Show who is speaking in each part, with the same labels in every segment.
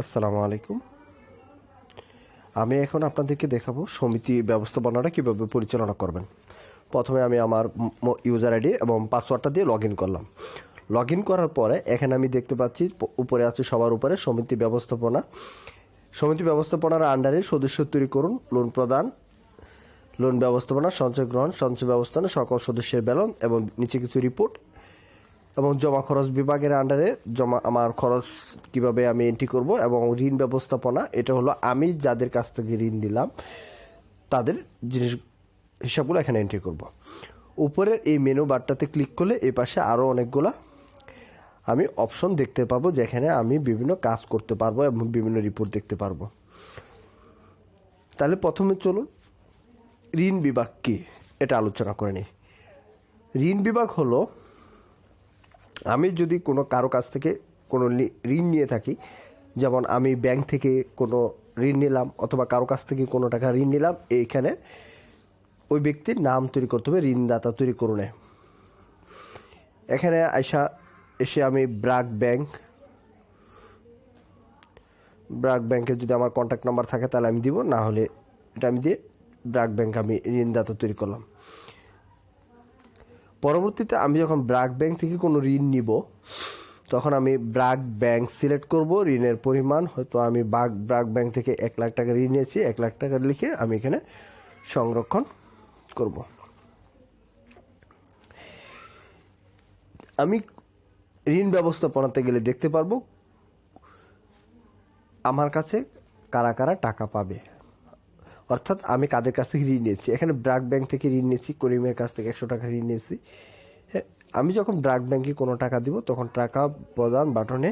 Speaker 1: আসসালামু আলাইকুম। আমি এখন আপনাদেরকে দেখাবো সমিতি ব্যবস্থাপনাটা কীভাবে পরিচালনা করবেন। প্রথমে আমি আমার ইউজার আইডি এবং পাসওয়ার্ডটা দিয়ে লগ করলাম। লগ করার পরে এখানে আমি দেখতে পাচ্ছি উপরে আছে সবার উপরে সমিতি ব্যবস্থাপনা। সমিতি ব্যবস্থাপনার আন্ডারে সদস্য তৈরি করুন লোন প্রদান লোন ব্যবস্থাপনা, সঞ্চয় গ্রহণ, সঞ্চয় ব্যবস্থাপনা, সকল সদস্যের বেতন এবং নিচে কিছু রিপোর্ট এবং জমা খরচ বিভাগের আন্ডারে জমা আমার খরচ কীভাবে আমি এন্ট্রি করব এবং ঋণ ব্যবস্থাপনা, এটা হলো আমি যাদের কাছ থেকে ঋণ নিলাম, তাদের জিনিস হিসাবগুলো এখানে এন্ট্রি করব। উপরে এই মেনু বারটাতে ক্লিক করলে এই পাশে আরও অনেকগুলা আমি অপশন দেখতে পাবো, যেখানে আমি বিভিন্ন কাজ করতে পারব এবং বিভিন্ন রিপোর্ট দেখতে পারব। তাহলে প্রথমে চলুন, ঋণ বিভাগ কী? এটা আলোচনা করে নিই। ঋণ বিভাগ হলো আমি যদি কোনো কারও কাছ থেকে কোনো ঋণ নিয়ে থাকি, যেমন আমি ব্যাংক থেকে কোনো ঋণ নিলাম অথবা কারও কাছ থেকে কোনো টাকা ঋণ নিলাম, এইখানে ওই ব্যক্তির নাম তৈরি করতে হবে, ঋণদাতা তৈরি করুনে এখানে আইসা এসে আমি ব্রাক ব্যাংক, ব্রাক ব্যাংকের যদি আমার কন্ট্যাক্ট নাম্বার থাকে তাহলে আমি দিব, না হলে এটা আমি দিয়ে ব্রাক ব্যাংক আমি ঋণদাতা তৈরি করলাম। পরবর্তীতে আমি যখন ব্রাক ব্যাংক থেকে কোনো ঋণ নিব, তখন আমি ব্রাক ব্যাংক সিলেক্ট করব, ঋণের পরিমাণ, হয়তো আমি বাগ ব্রাক ব্যাংক থেকে এক লাখ টাকা ঋণ নিয়েছি, এক লাখ টাকা লিখে আমি এখানে সংরক্ষণ করব। আমি ঋণ ব্যবস্থাপনাতে গেলে দেখতে পারব, আমার কাছে কারা কারা টাকা পাবে। অর্থাৎ আমি কাদের কাছ থেকে ঋণ নিয়েছি? এখানে ব্রাক ব্যাংক থেকে ঋণ নিয়েছি, করিমের কাছ থেকে একশো টাকা ঋণ নিয়েছি। হ্যাঁ আমি যখন ব্রাক ব্যাংকে কোনো টাকা দিব, তখন টাকা প্রদান বাটনে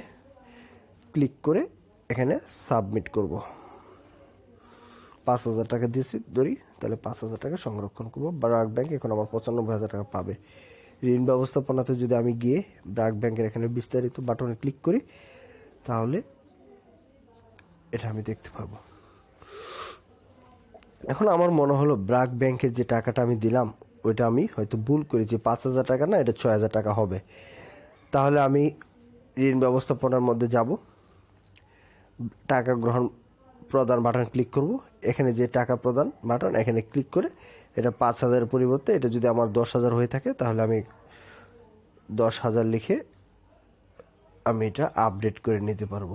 Speaker 1: ক্লিক করে এখানে সাবমিট করব। পাঁচ হাজার টাকা দিয়েছি ধরি, তাহলে পাঁচ হাজার টাকা সংরক্ষণ করব। ব্রাক ব্যাংক এখন আমার পঁচানব্বই হাজার টাকা পাবে। ঋণ ব্যবস্থাপনাতে যদি আমি গিয়ে ব্রাক ব্যাংকের এখানে বিস্তারিত বাটনে ক্লিক করি, তাহলে এটা আমি দেখতে পারব এখন আমার মনে হলো ব্রাক ব্যাংকের যে টাকাটা আমি দিলাম, ওইটা আমি হয়তো ভুল করেছি। পাঁচ হাজার টাকা না, এটা ছয় হাজার টাকা হবে। তাহলে আমি ঋণ ব্যবস্থাপনার মধ্যে যাব। টাকা গ্রহণ প্রদান বাটন ক্লিক করব। এখানে যে টাকা প্রদান বাটন, এখানে ক্লিক করে এটা পাঁচ হাজারের পরিবর্তে এটা যদি আমার দশ হাজার হয়ে থাকে, তাহলে আমি দশ হাজার লিখে আমি এটা আপডেট করে নিতে পারব।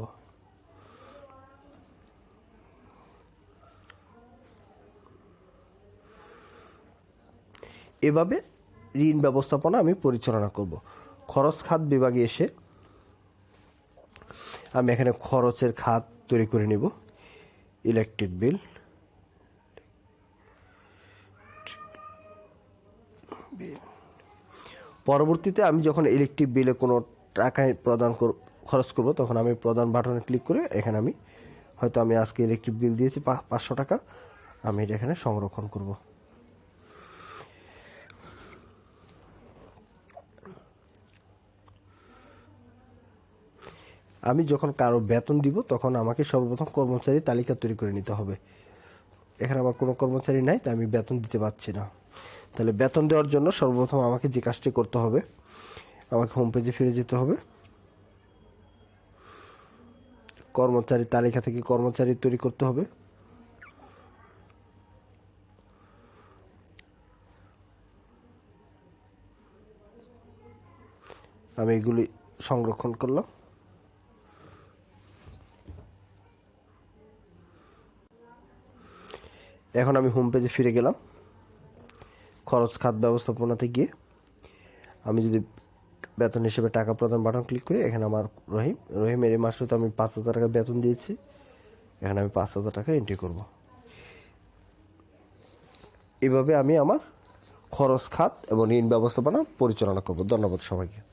Speaker 1: এভাবে ঋণ ব্যবস্থাপনা আমি পরিচালনা করব। খরচ খাত বিভাগে এসে আমি এখানে খরচের খাত তৈরি করে নিব। ইলেকট্রিক বিল পরবর্তীতে আমি যখন ইলেকট্রিক বিলে কোনো টাকা প্রদান কর, খরচ করব, তখন আমি প্রদান বাটনে ক্লিক করে এখানে আমি, হয়তো আমি আজকে ইলেকট্রিক বিল দিয়েছি পাঁচশো টাকা, আমি এটা এখানে সংরক্ষণ করব। আমি যখন কারও বেতন দিব, তখন আমাকে সর্বপ্রথম কর্মচারী তালিকা তৈরি করে নিতে হবে। এখানে আমার কোনো কর্মচারী নাই, তাই আমি বেতন দিতে পারছি না। তাহলে বেতন দেওয়ার জন্য সর্বপ্রথম আমাকে যে কাজটি করতে হবে, আমাকে হোম পেজে ফিরে যেতে হবে। কর্মচারী তালিকা থেকে কর্মচারী তৈরি করতে হবে। আমি এগুলি সংরক্ষণ করলাম। এখন আমি হোম পেজে ফিরে গেলাম। খরচ, খাত ব্যবস্থাপনাতে গিয়ে। আমি যদি বেতন হিসেবে টাকা প্রদান বাটন ক্লিক করি, এখানে আমার রহিম, রহিমের এই মাসে তো আমি পাঁচ হাজার টাকা বেতন দিয়েছি। এখানে আমি পাঁচ হাজার টাকা এন্ট্রি করব। এভাবে আমি আমার খরচ, খাত এবং ঋণ ব্যবস্থাপনা পরিচালনা করব। ধন্যবাদ সবাইকে।